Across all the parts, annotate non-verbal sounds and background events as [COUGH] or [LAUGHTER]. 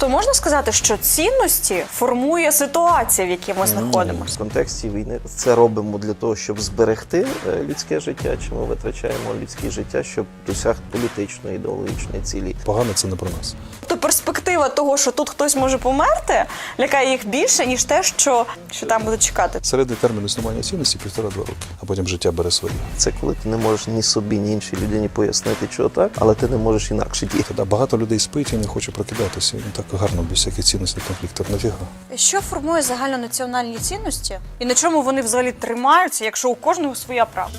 Тобто можна сказати, що цінності формує ситуація, в якій ми В контексті війни це робимо для того, щоб зберегти е, людське життя, чи ми витрачаємо людське життя, щоб досягти політичної ідеологічної цілі. Погано це не про нас. Тобто перспектива того, що тут хтось може померти, лякає їх більше, ніж те, що, що там буде чекати. Середній термін існування цінності півтора-два роки, а потім життя бере своє. Це коли ти не можеш ні собі, ні іншій людині пояснити, чого так, але ти не можеш інакше діяти. Багато людей спить і не хоче прокидатися. І так гарно без всяких цінностей конфліктів. Нафіга? Що формує загальнонаціональні цінності і на чому вони взагалі тримаються, якщо у кожного своя правда?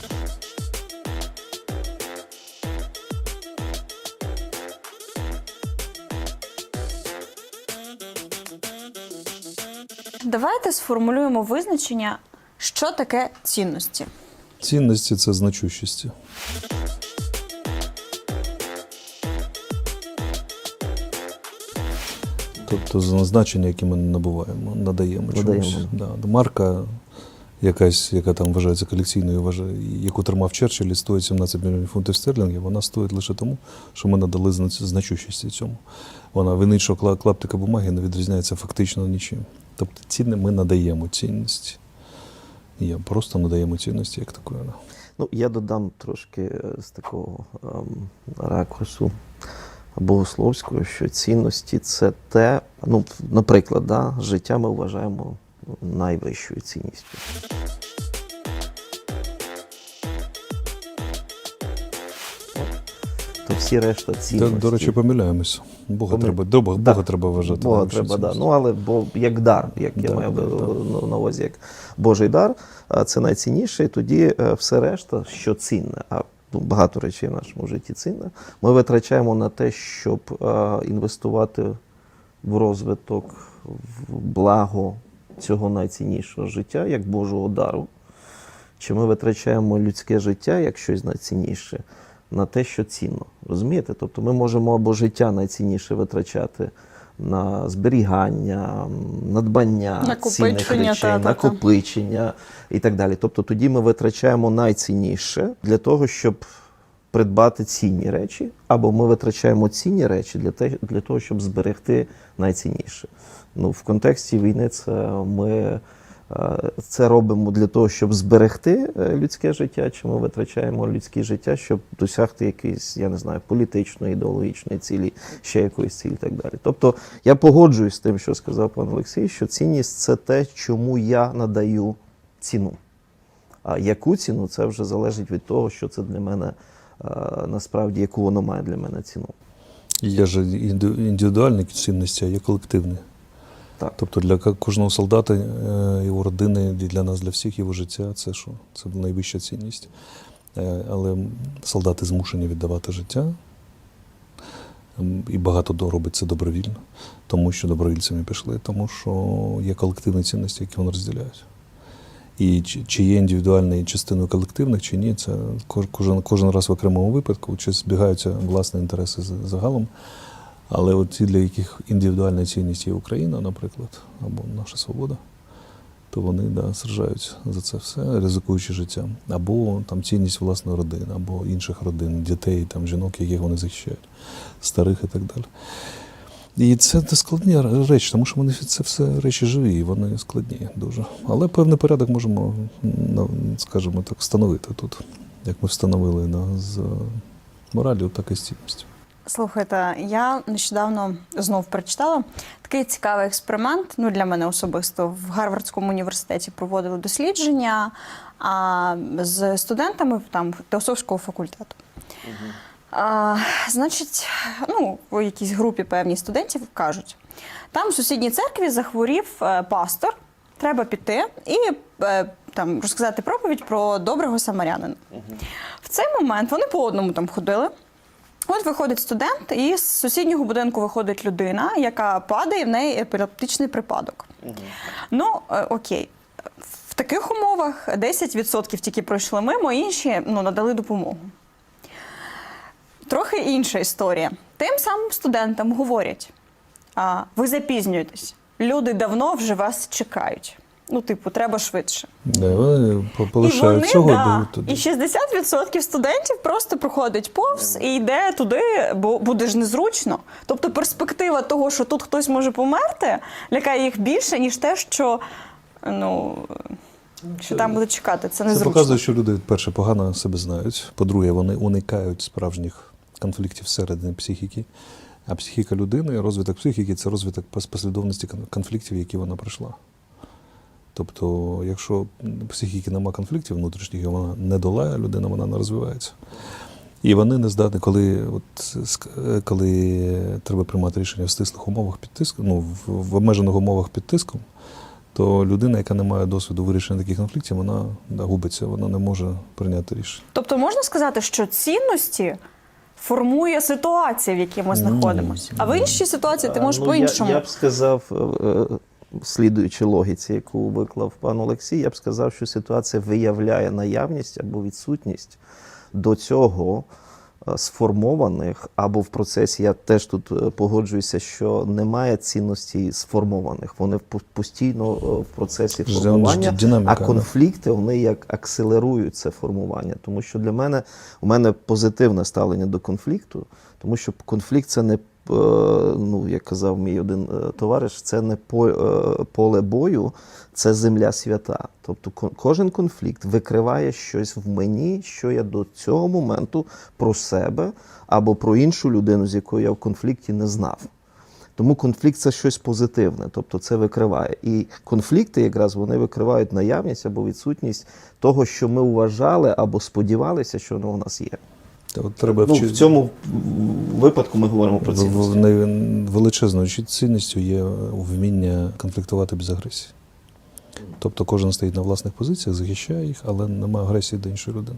Давайте сформулюємо визначення, що таке цінності. Цінності це значущості. Тобто значення, які ми набуваємо, надаємо Надаємо. чомусь. Да. Марка якась, яка там вважається колекційною, вважає, яку тримав Черчилль, стоїть 17 мільйонів фунтів стерлінгів, вона стоїть лише тому, що ми надали зна- значущості цьому. Вона від іншого клаптика бумаги не відрізняється фактично нічим. Тобто цінне ми надаємо цінності. Я просто надаємо цінності як такої. Ну, я додам трошки з такого ем, ракурсу богословського, що цінності це те, ну, наприклад, да, життя ми вважаємо найвищою цінністю. То всі решта До, цінності. до речі, помиляємось. Бога Помил- треба, до Бога, Да. Бога треба вважати. Бога треба, да. Ну, але бо як дар, як я маю да, на- на увазі, як Божий дар, це найцінніше, і тоді е, все решта, що цінне, а багато речей в нашому житті цінне, ми витрачаємо на те, щоб е, інвестувати в розвиток, в благо цього найціннішого життя, як Божого дару. Чи ми витрачаємо людське життя як щось найцінніше на те, що цінно. Розумієте? Тобто ми можемо або життя найцінніше витрачати на зберігання, надбання Накопичення, цінних речей, та-та-та. накопичення і так далі. Тобто тоді ми витрачаємо найцінніше для того, щоб придбати цінні речі, або ми витрачаємо цінні речі для, те, для того, щоб зберегти найцінніше. Ну, в контексті війни це ми це робимо для того, щоб зберегти е, людське життя, чи ми витрачаємо людське життя, щоб досягти якоїсь, я не знаю, політичної, ідеологічної цілі, ще якоїсь цілі і так далі. Тобто я погоджуюсь з тим, що сказав пан Олексій, що цінність це те, чому я надаю ціну. А яку ціну, це вже залежить від того, що це для мене е, насправді, яку воно має для мене ціну. Є ж інди- індивідуальні цінності, а є колективні. Так. Тобто для кожного солдата, е, його родини, для нас, для всіх його життя це що? Це найвища цінність. Е, Але солдати змушені віддавати життя. І багато робить це добровільно, тому що добровільцями пішли, тому що є колективні цінності, які вони розділяють. І чи, є індивідуальною частиною колективних, чи ні, це кожен, кожен раз в окремому випадку, чи збігаються власні інтереси загалом. Але от ті, для яких індивідуальна цінність є Україна, наприклад, або наша свобода, то вони да, сражаються за це все, ризикуючи життям. Або там цінність власної родини, або інших родин, дітей, там, жінок, яких вони захищають, старих і так далі. І це складні речі, тому що вони це все речі живі, і вони складні дуже. Але певний порядок можемо, скажімо так, встановити тут, як ми встановили да, з моралью, так і з цінністю. Слухайте, я нещодавно знов прочитала такий цікавий експеримент. Ну для мене особисто в Гарвардському університеті проводили дослідження а, з студентами там теософського факультету. А, значить, ну, у якійсь групі певні студентів кажуть, там в сусідній церкві захворів е, пастор, треба піти і е, там розказати проповідь про доброго самарянина. В цей момент вони по одному там ходили. От виходить студент, і з сусіднього будинку виходить людина, яка падає, в неї епілептичний припадок. Ну, е, окей. В таких умовах 10% тільки пройшли мимо, інші ну, надали допомогу. Трохи інша історія. Тим самим студентам говорять: а, ви запізнюєтесь, люди давно вже вас чекають. Ну, типу, треба швидше. Да, вони І полишають вони, цього да, туди. і 60% студентів просто проходить повз і йде туди, бо буде ж незручно. Тобто перспектива того, що тут хтось може померти, лякає їх більше, ніж те, що ну. Що там буде чекати, це Це незручно. показує, що люди, перше, погано себе знають. По-друге, вони уникають справжніх конфліктів всередині психіки. А психіка людини, розвиток психіки це розвиток пос- послідовності конфліктів, які вона пройшла. Тобто, якщо психіки немає конфліктів внутрішніх, і вона не долає людина, вона не розвивається. І вони не здатні, коли, от, е, коли треба приймати рішення в стислих умовах під тиском, ну, в, в обмежених умовах під тиском, то людина, яка не має досвіду вирішення таких конфліктів, вона да, губиться, вона не може прийняти рішення. Тобто можна сказати, що цінності формує ситуація, в якій ми знаходимося. А в іншій ситуації ти можеш Ну, по-іншому. Я, я б сказав, е, е, слідуючи логіці, яку виклав пан Олексій, я б сказав, що ситуація виявляє наявність або відсутність до цього е, сформованих, або в процесі, я теж тут е, погоджуюся, що немає цінності сформованих. Вони постійно е, в процесі формування, динаміка, а конфлікти вони як акселерують це формування. Тому що для мене у мене позитивне ставлення до конфлікту, тому що конфлікт це не ну, як казав мій один е, товариш, це не е, поле бою, це земля свята. Тобто кожен конфлікт викриває щось в мені, що я до цього моменту про себе або про іншу людину, з якою я в конфлікті не знав. Тому конфлікт це щось позитивне, тобто це викриває. І конфлікти якраз вони викривають наявність або відсутність того, що ми вважали або сподівалися, що воно у нас є. Та от треба Ну, в цьому випадку ми говоримо про цінності. величезною цінністю є вміння конфліктувати без агресії. Тобто кожен стоїть на власних позиціях, захищає їх, але немає агресії до іншої людини.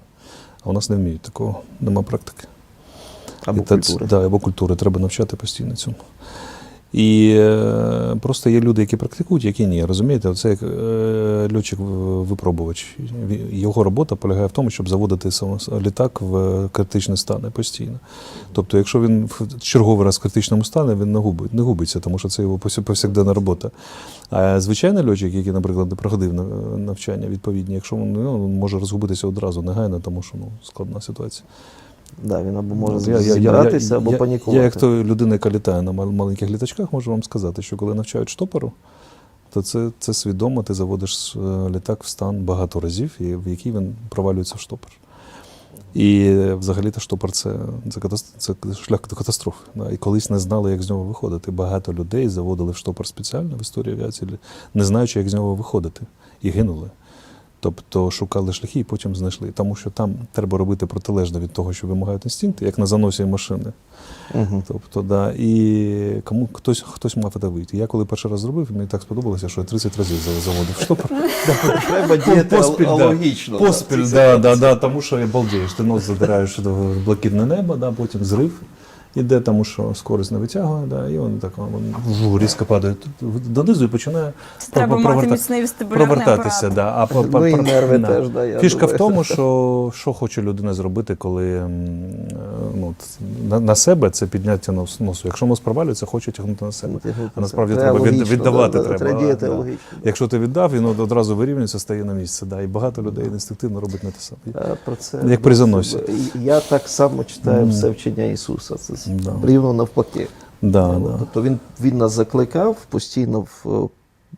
А у нас не вміють такого, нема практики. Або І та- Да, або культури. Треба навчати постійно цьому. І е, просто є люди, які практикують, які ні. Розумієте, це як е, льотчик-випробувач. Його робота полягає в тому, щоб заводити літак в критичний стан постійно. Тобто, якщо він в черговий раз в критичному стані, він не губить, не губиться, тому що це його повсякденна робота. А звичайний льотчик, який, наприклад, не проходив навчання відповідні, якщо він ну, може розгубитися одразу негайно, тому що ну, складна ситуація. Да, він або може От я- зібратися, я- або я- панікувати. Я, як то людина, яка літає на мал- маленьких літачках, можу вам сказати, що коли навчають штопору, то це, це свідомо, ти заводиш е, літак в стан багато разів, і в який він провалюється в штопор. І взагалі-то штопор це, це, це шлях до катастрофи. Да? І колись не знали, як з нього виходити. Багато людей заводили в штопор спеціально в історії авіації, не знаючи, як з нього виходити, і гинули. Тобто шукали шляхи і потім знайшли. Тому що там треба робити протилежно від того, що вимагають інстинкти, як на заносі машини. Угу. Тобто, да, і кому хтось, хтось мав це вийти. Я коли перший раз зробив, мені так сподобалося, що я 30 разів заводив штопор. [LAUGHS] Треба діяти логічно. Поспіль, да, да, да, да, тому що я балдієш, ти нос задираєш в блакитне небо, да, потім зрив. Іде, тому що скорість не витягує, да, і він так він вжу, різко падає тут донизу і починає треба мати міцний провертатися. Да, а по- по- Ну і нерви [LAUGHS] да. теж, да, я Фішка в тому, [LAUGHS] що, що хоче людина зробити, коли ну, на, на себе це підняття нос- носу. Якщо нос провалюється, хоче тягнути на себе. А насправді треба віддавати. да, да, треба. Якщо ти віддав, він одразу вирівнюється, стає на місце. Да. І багато людей інстинктивно робить не те саме. Е, Про це Як при заносі. Я так само читаю все вчення Ісуса. Це Да. рівно навпаки. Да, Ну, да. Тобто він, він нас закликав постійно в,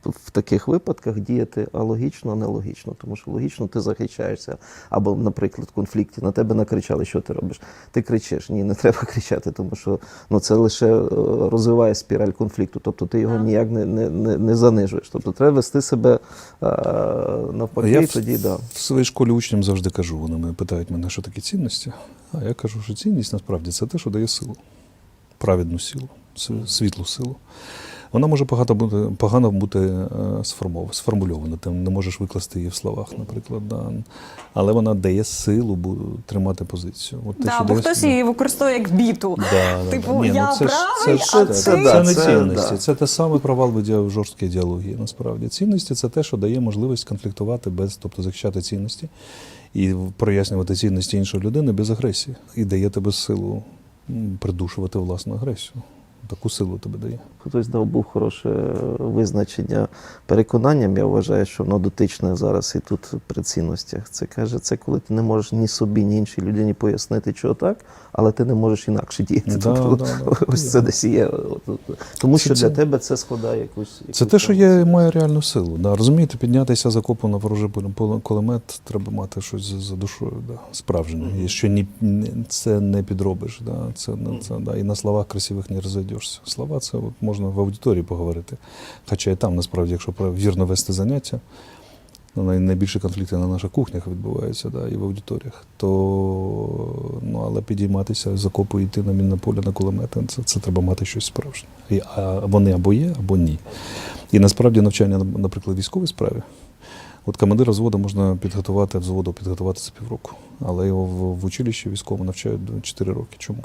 в таких випадках діяти алогічно, нелогічно. Тому що логічно ти захищаєшся. Або, наприклад, в конфлікті на тебе накричали, що ти робиш. Ти кричиш. Ні, не треба [LAUGHS] кричати, тому що ну, це лише е, розвиває спіраль конфлікту. Тобто ти його ніяк не, не, не, не занижуєш. Тобто треба вести себе е, навпаки, Я і в, да. в своїй школі учням завжди кажу, вони мене питають мене, що таке цінності. А я кажу, що цінність насправді це те, що дає силу, праведну силу, світлу силу. Вона може погано бути, погано бути е, сформульована. Ти не можеш викласти її в словах, наприклад. Да. Але вона дає силу тримати позицію. От те, Да, що бо дає хтось її використовує як біту. Да, да, Типу, да. Ні, я ну, це ж- правий, це ж- а це, ти- це, да, не цінності. да. Це те саме провал в жорсткій ідеології, насправді. Цінності це те, що дає можливість конфліктувати без, тобто захищати цінності і прояснювати цінності іншої людини без агресії. І дає тебе силу придушувати власну агресію. Таку силу тобі дає. Хтось дав був хороше визначення переконанням. Я вважаю, що воно дотичне зараз і тут при цінностях. Це каже, це коли ти не можеш ні собі, ні іншій людині пояснити, чого так, але ти не можеш інакше діяти. Да, тобто, да, да. [LAUGHS] ось це десь є. Тому Це- що для це- тебе це складає якусь. Це те, що є, має реальну силу. Да. Розумієте, піднятися з окопу на ворожий кулемет, треба мати щось за, за душою, да, справжнє. І що ні, це не підробиш. Да. Це, не- це, да. І на словах красивих не розійдешся. Слова це от можна в аудиторії поговорити. Хоча і там, насправді, якщо вірно вести заняття, ну, найбільші конфлікти на наших кухнях відбуваються, да, і в аудиторіях. То, ну, але підійматися з окопу і йти на мінне поле на кулемети, це, це треба мати щось справжнє. І, а вони або є, або ні. І насправді навчання, наприклад, військовій справі. От командира взводу можна підготувати взводу підготувати за півроку, але його в, училищі військовому навчають до 4 роки. Чому?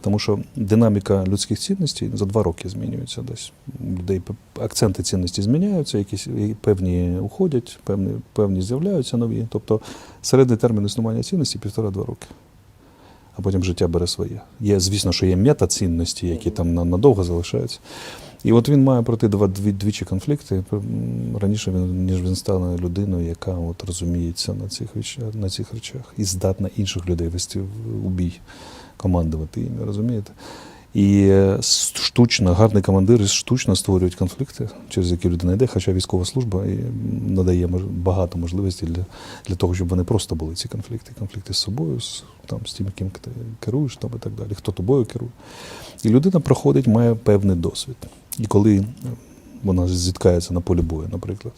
Тому що динаміка людських цінностей за два роки змінюється десь. Людей акценти цінності зміняються, якісь певні уходять, певні, певні з'являються нові. Тобто середній термін існування цінності півтора-два роки. А потім життя бере своє. Є, звісно, що є метацінності, які там надовго залишаються. І от він має пройти два дві, двічі конфлікти. Раніше він ніж він стане людиною, яка от розуміється на цих на цих речах і здатна інших людей вести в- бій, командувати їм, розумієте? І е, штучно, гарний командир штучно створюють конфлікти, через які людина йде, хоча військова служба надає багато можливостей для, для того, щоб вони просто були ці конфлікти. Конфлікти з собою, з, там, з тим, ким ти керуєш там, і так далі, хто тобою керує. І людина проходить, має певний досвід. І коли вона зіткається на полі бою, наприклад,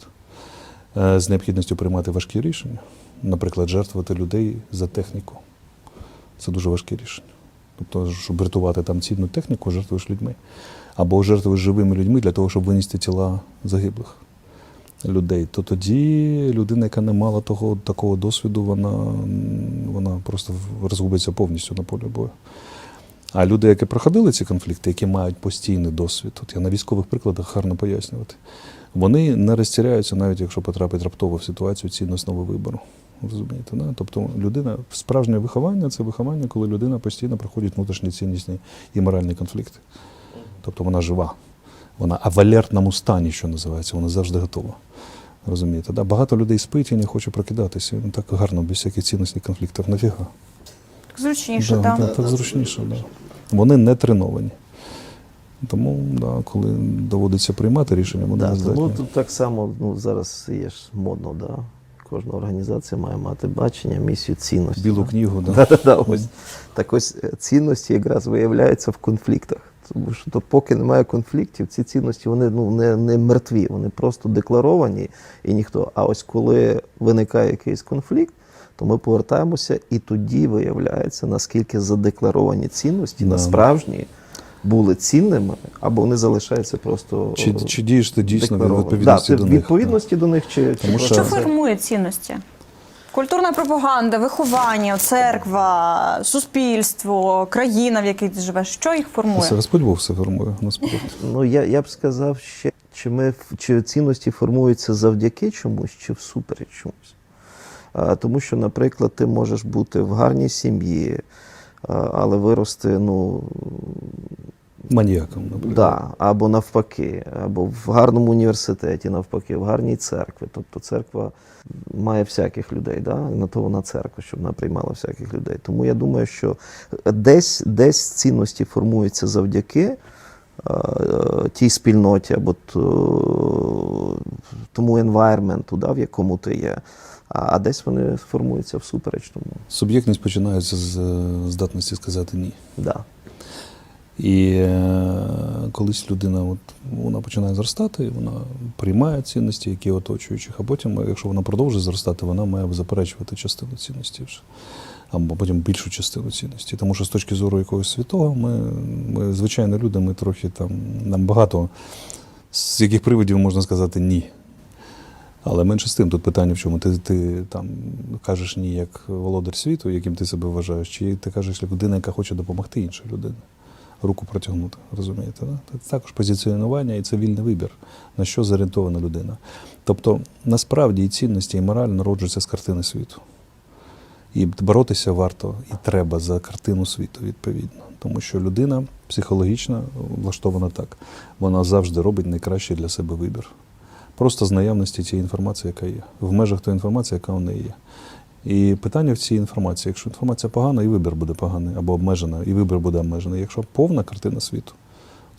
е, з необхідністю приймати важкі рішення, наприклад, жертвувати людей за техніку. Це дуже важке рішення. Тобто, щоб рятувати там цінну техніку, жертвуєш людьми. Або жертвуєш живими людьми для того, щоб винести тіла загиблих людей. То тоді людина, яка не мала того, такого досвіду, вона, вона просто розгубиться повністю на полі бою. А люди, які проходили ці конфлікти, які мають постійний досвід, от я на військових прикладах гарно пояснювати, вони не розтіряються, навіть якщо потрапить раптово в ситуацію цінностного вибору. Розумієте, да? Тобто людина, справжнє виховання це виховання, коли людина постійно проходить внутрішні ціннісні і моральні конфлікти. Тобто вона жива, вона в алертному стані, що називається, вона завжди готова. Розумієте, да? багато людей спить і не хоче прокидатися. Ну, так гарно, без всяких цінностей конфліктів. Нафіга? Так зручніше, Да, так. да, так зручніше, да. Вони не треновані. Тому, да, коли доводиться приймати рішення, вони Да, не тому здатні. тут так само ну, зараз є ж модно, да? кожна організація має мати бачення, місію, цінності. Білу да? книгу, да. Да-да-да, [LAUGHS] ось. Так ось е, цінності якраз виявляються в конфліктах. Тому що то, поки немає конфліктів, ці цінності вони ну, не, не мертві, вони просто декларовані і ніхто. А ось коли виникає якийсь конфлікт, то ми повертаємося, і тоді виявляється, наскільки задекларовані цінності Да. на справжні були цінними, або вони залишаються просто Чи, е, чи дієш ти дійсно в відповідності да, до них? відповідності до них чи, чи Тому Що це- це- формує цінності? Культурна пропаганда, виховання, церква, суспільство, країна, в якій ти живеш. Що їх Це формує? Господь Бог все формує насправді. Ну, я, я б сказав ще, чи, ми, чи цінності формуються завдяки чомусь, чи всупереч чомусь. Тому що, наприклад, ти можеш бути в гарній сім'ї, але вирости, ну, Маніяком, наприклад. да, або навпаки, або в гарному університеті, навпаки, в гарній церкві. Тобто церква має всяких людей, да? і на то вона церква, щоб вона приймала всяких людей. Тому я думаю, що десь, десь цінності формуються завдяки тій спільноті або тому енвайрменту, да, в якому ти є. А а десь вони формуються всупереч тому. Суб'єктність починається з е, здатності сказати ні. Да. І е, колись людина от, вона починає зростати, вона приймає цінності, які оточуючих, а потім, якщо вона продовжує зростати, вона має заперечувати частину цінності вже. Або потім більшу частину цінності. Тому що з точки зору якогось святого, ми, ми звичайні люди, ми трохи там, нам багато з яких приводів можна сказати ні. Але менше з тим, тут питання в чому. Ти, ти там кажеш ні як володар світу, яким ти себе вважаєш, чи ти кажеш як людина, яка хоче допомогти іншій людині. Руку протягнути, розумієте? Да? Це також позиціонування і це вільний вибір, на що зорієнтована людина. Тобто, насправді і цінності, і мораль народжуються з картини світу. І боротися варто і треба за картину світу, відповідно. Тому що людина психологічно влаштована так. Вона завжди робить найкращий для себе вибір. Просто з наявності тієї інформації, яка є, в межах тої інформації, яка у неї є. І питання в цій інформації, якщо інформація погана, і вибір буде поганий або обмежена, і вибір буде обмежений. Якщо повна картина світу,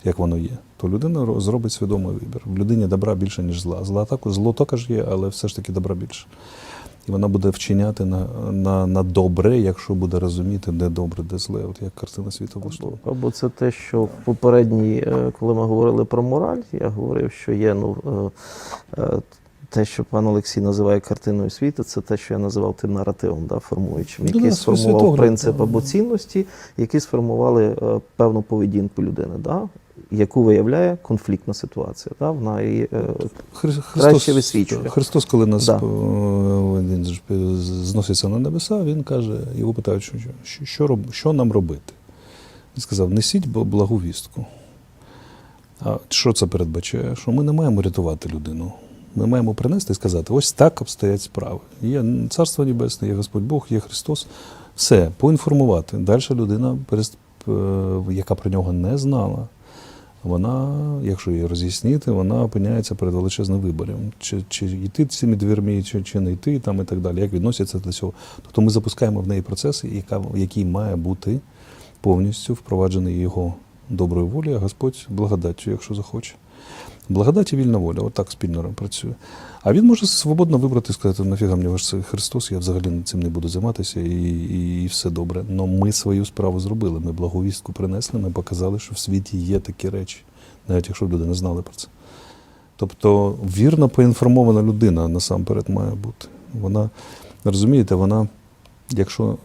як воно є, то людина зробить свідомий вибір. В людині добра більше, ніж зла. Зла так, зло також є, але все ж таки добра більше. І вона буде вчиняти на, на, на добре, якщо буде розуміти, де добре, де зле, от як картина світу влаштована. Або це те, що в попередній, е, коли ми говорили про мораль, я говорив, що є ну, е, е, те, що пан Олексій називає картиною світу, це те, що я називав тим наративом, да, формуючим, який да, сформував принцип або цінності, які сформували е, певну поведінку людини, да, яку виявляє конфліктна ситуація. Да, вона її, е, Хри- Краще висвічує. Христос, коли нас Да. він зноситься на небеса, він каже, його питають, що, що, що, роб- що нам робити? Він сказав: несіть бл- благу вістку. А що це передбачає? Що ми не маємо рятувати людину. Ми маємо принести і сказати, ось так обстоять справи. Є Царство Небесне, є Господь Бог, є Христос. Все, поінформувати. Далі людина, е, яка про нього не знала, вона, якщо її роз'яснити, вона опиняється перед величезним вибором. Чи, чи йти цими дверми, чи, чи не йти, там і так далі, як відносяться до цього. Тобто ми запускаємо в неї процеси, яка, який має бути повністю впроваджений його доброю волі, а Господь благодаттю, якщо захоче. Благодать і вільна воля, отак спільно працює. А він може свободно вибрати і сказати, нафіга мені ваш Христос, я взагалі цим не буду займатися, і, і, і все добре. Но ми свою справу зробили. Ми благовістку принесли, ми показали, що в світі є такі речі, навіть якщо люди не знали про це. Тобто вірно поінформована людина насамперед має бути. Вона, розумієте, вона, якщо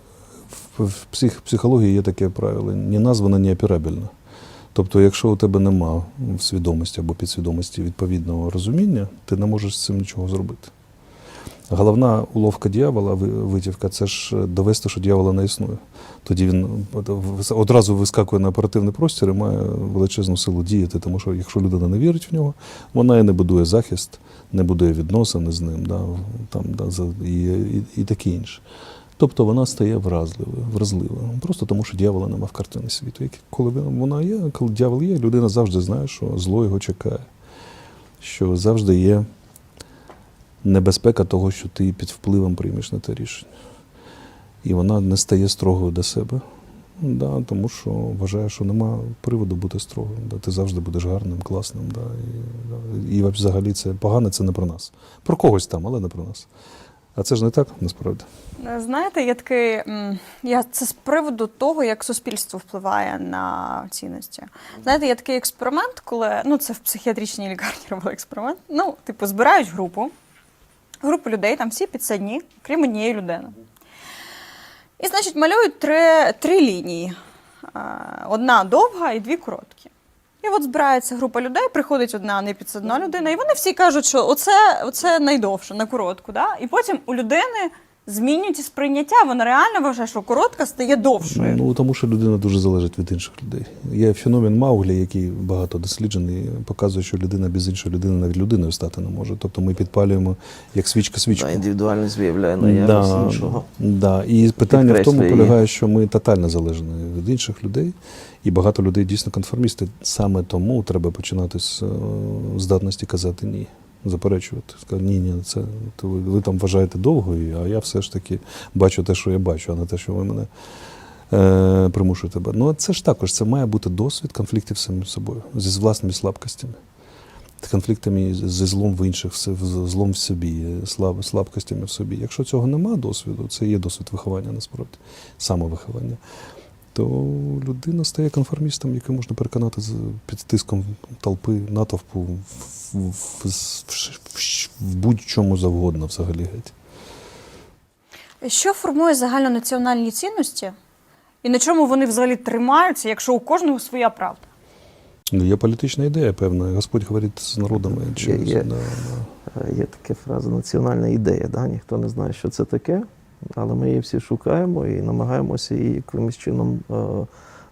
в, псих, психології є таке правило, ні названа, ні операбельна. Тобто, якщо у тебе нема в свідомості або підсвідомості відповідного розуміння, ти не можеш з цим нічого зробити. Головна уловка дьявола, витівка, це ж довести, що дьявола не існує. Тоді він одразу вискакує на оперативний простір і має величезну силу діяти, тому що якщо людина не вірить в нього, вона і не будує захист, не будує відносини з ним, да, там, да, і, і, і таке інше. Тобто вона стає вразливою, вразливою. Просто тому, що дьявола нема в картині світу. Коли вона є, коли дьявол є, людина завжди знає, що зло його чекає. Що завжди є небезпека того, що ти під впливом приймеш на те рішення. І вона не стає строгою до себе. Да, тому що вважає, що нема приводу бути строгим. Да, ти завжди будеш гарним, класним. Да, і, і взагалі це погане це не про нас. Про когось там, але не про нас. А це ж не так насправді. Е, Знаєте, є такий, я це з приводу того, як суспільство впливає на цінності. Знаєте, є такий експеримент, коли ну це в психіатричній лікарні [LAUGHS] робили експеримент. Ну, типу, збирають групу, групу людей, там всі підсадні, крім однієї людини. І, значить, малюють три, три лінії: Е, одна довга і дві короткі. І от збирається група людей, приходить одна непідсадна людина, і вони всі кажуть, що оце, оце найдовше, на коротку. Да? І потім у людини змінюється сприйняття. Вона реально вважає, що коротка стає довшою. Ну тому що людина дуже залежить від інших людей. Є феномен Мауглі, який багато досліджений, показує, що людина без іншої людини навіть людиною стати не може. Тобто ми підпалюємо як свічка свічку. да, індивідуальність виявляє наявність Да, іншого. да. І питання в тому полягає, що ми тотально залежні від інших людей, і багато людей дійсно конформісти. Саме тому треба починати з е, здатності казати ні. Заперечувати. Сказати, ні, ні, це ви, ви там вважаєте довго, а я все ж таки бачу те, що я бачу, а не те, що ви мене е, примушуєте. Ну, це ж також це має бути досвід конфліктів з самим собою, зі власними слабкостями. Конфліктами зі злом в інших, злом в собі, слаб, слабкостями в собі. Якщо цього нема досвіду, це є досвід виховання насправді, самовиховання, то людина стає конформістом, який можна переконати з- під тиском толпи, натовпу в, в, в, в, в, в будь-чому завгодно взагалі геть. Що формує загальнонаціональні цінності? І на чому вони взагалі тримаються, якщо у кожного своя правда? Ну, Є політична ідея, певна. Господь говорить з народами. Через, є. Да, да. Е, Є така фраза національна ідея. Да? Ніхто не знає, що це таке, але ми її всі шукаємо і намагаємося її якимось чином е,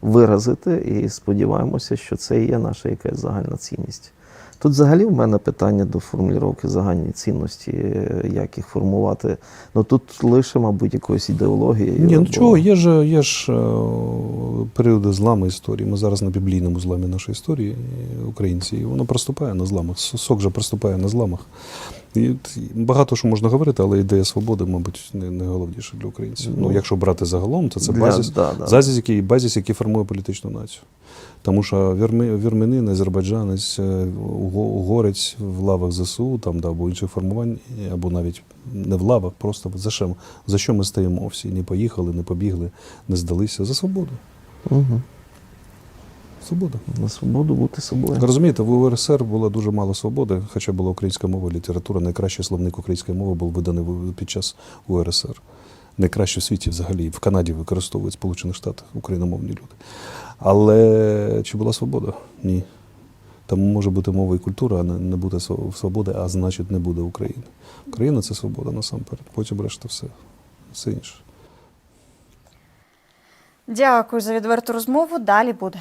виразити, і сподіваємося, що це і є наша якась загальна цінність. Тут взагалі в мене питання до формулювання загальні цінності, е, як їх формувати. Ну тут лише, мабуть, якоїсь ідеології. Ні, ну чого, є ж, є ж е, періоди зламу історії. Ми зараз на біблійному зламі нашої історії, українці, і воно проступає на зламах. Сок же проступає на зламах. І багато що можна говорити, але ідея свободи, мабуть, не, найголовніше для українців. Ну, Ну, якщо брати загалом, то це для- базис, да, да. базис, який, базис, який формує політичну націю. Тому що вірми, вірменин, азербайджанець, е, угорець в лавах ЗСУ там, да, або інших формувань, або навіть не в лавах, просто за що, за що ми стоїмо всі? Не поїхали, не побігли, не здалися. За свободу. Угу. Свобода. На свободу бути собою. Розумієте, в УРСР було дуже мало свободи, хоча була українська мова, література. Найкращий словник української мови був виданий під час УРСР. Найкраще в світі взагалі. В Канаді використовують в Сполучених Штатах україномовні люди. Але чи була свобода? Ні. Там може бути мова і культура, а не, не буде свободи, а значить не буде України. Україна це свобода насамперед. Потім решта все, все інше. Дякую за відверту розмову. Далі буде.